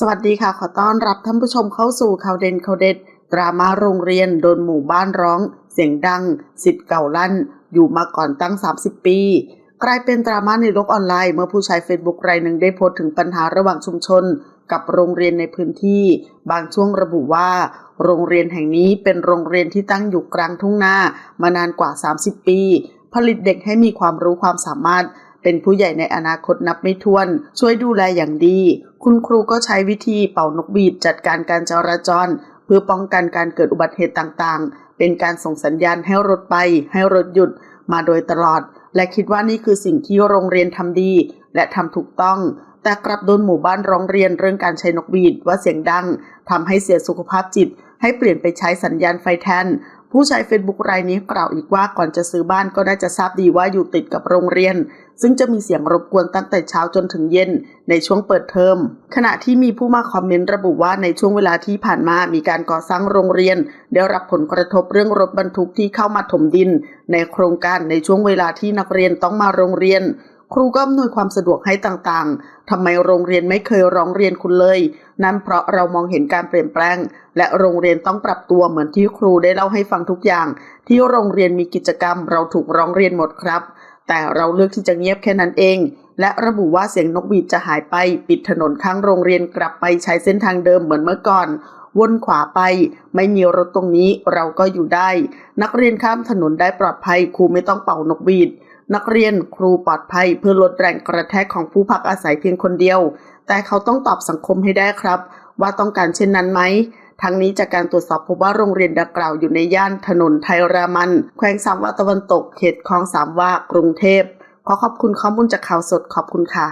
สวัสดีค่ะ ขอต้อนรับท่านผู้ชมเข้าสู่ข่าวเด่นข่าวเด็ด ดราม่าโรงเรียนโดนหมู่บ้านร้อง เสียงดังสิทธิ์เก่าลั่น อยู่มาก่อนตั้ง 30 ปี กลายเป็นดราม่าในโลกออนไลน์ เมื่อผู้ใช้เฟซบุ๊กรายหนึ่งได้โพสต์ถึงปัญหาระหว่างชุมชน กับโรงเรียนในพื้นที่ บางช่วงระบุว่า โรงเรียนแห่งนี้เป็นโรงเรียนที่ตั้งอยู่กลางทุ่งนามานานกว่า 30 ปี ผลิตเด็กให้มีความรู้ความสามารถ เป็นผู้ใหญ่ในอนาคตนับไม่ถ้วน ช่วยดูแลอย่างดี คุณครูก็ใช้วิธีเป่านกบีดจัดการการจราจร เพื่อป้องกันการเกิดอุบัติเหตุต่างๆ เป็นการส่งสัญญาณให้รถไป ให้รถหยุดมาโดยตลอด และคิดว่านี่คือสิ่งที่โรงเรียนทำดี และทำถูกต้อง แต่กลับโดนหมู่บ้านร้องเรียนเรื่องการใช้นกบีดว่าเสียงดังทำให้เสียสุขภาพจิต ให้เปลี่ยนไปใช้สัญญาณไฟแทน ผู้ใช้เฟซบุ๊กรายนี้กล่าวอีกว่าก่อนจะซื้อบ้านก็น่าจะทราบดีว่าอยู่ติดกับโรงเรียน ซึ่งจะมีเสียงรบกวนตั้งแต่เช้าจนถึงเย็นในช่วงเปิดเทอม ขณะที่มีผู้มาคอมเมนต์ระบุว่าในช่วงเวลาที่ผ่านมามีการก่อสร้างโรงเรียน ได้รับผลกระทบเรื่องรถบรรทุกที่เข้ามาถมดิน ในโครงการในช่วงเวลาที่นักเรียนต้องมาโรงเรียน รูก็อำนวยความสะดวกให้ต่างๆ ทำไมโรงเรียนไม่เคยร้องเรียนคุณเลย นั่นเพราะเรามองเห็นการเปลี่ยนแปลง และโรงเรียนต้องปรับตัวเหมือนที่ครูได้เล่าให้ฟังทุกอย่าง ที่โรงเรียนมีกิจกรรมเราถูกร้องเรียนหมดครับ แต่เราเลือกที่จะเงียบแค่นั้นเอง และระบุว่าเสียงนกหวีดจะหายไป ปิดถนนข้างโรงเรียนกลับไปใช้เส้นทางเดิมเหมือนเมื่อก่อนวนขวาไป ไม่มีรถตรงนี้เราก็อยู่ได้ นักเรียนข้ามถนนได้ปลอดภัยครูไม่ต้องเป่านกหวีด นักเรียนครูปลอดภัยเพื่อลดแรงกระแทกของผู้พักอาศัยเพียงคนเดียว แต่เขาต้องตอบสังคมให้ได้ครับ ว่าต้องการเช่นนั้นไหมทั้งนี้จากการตรวจสอบพบว่าโรงเรียนดังกล่าวอยู่ในย่านถนนไทยรามัน แขวงสามวาตะวันตก เขตคลองสามวากรุงเทพขอขอบคุณข้อมูลจากข่าวสดขอบคุณค่ะ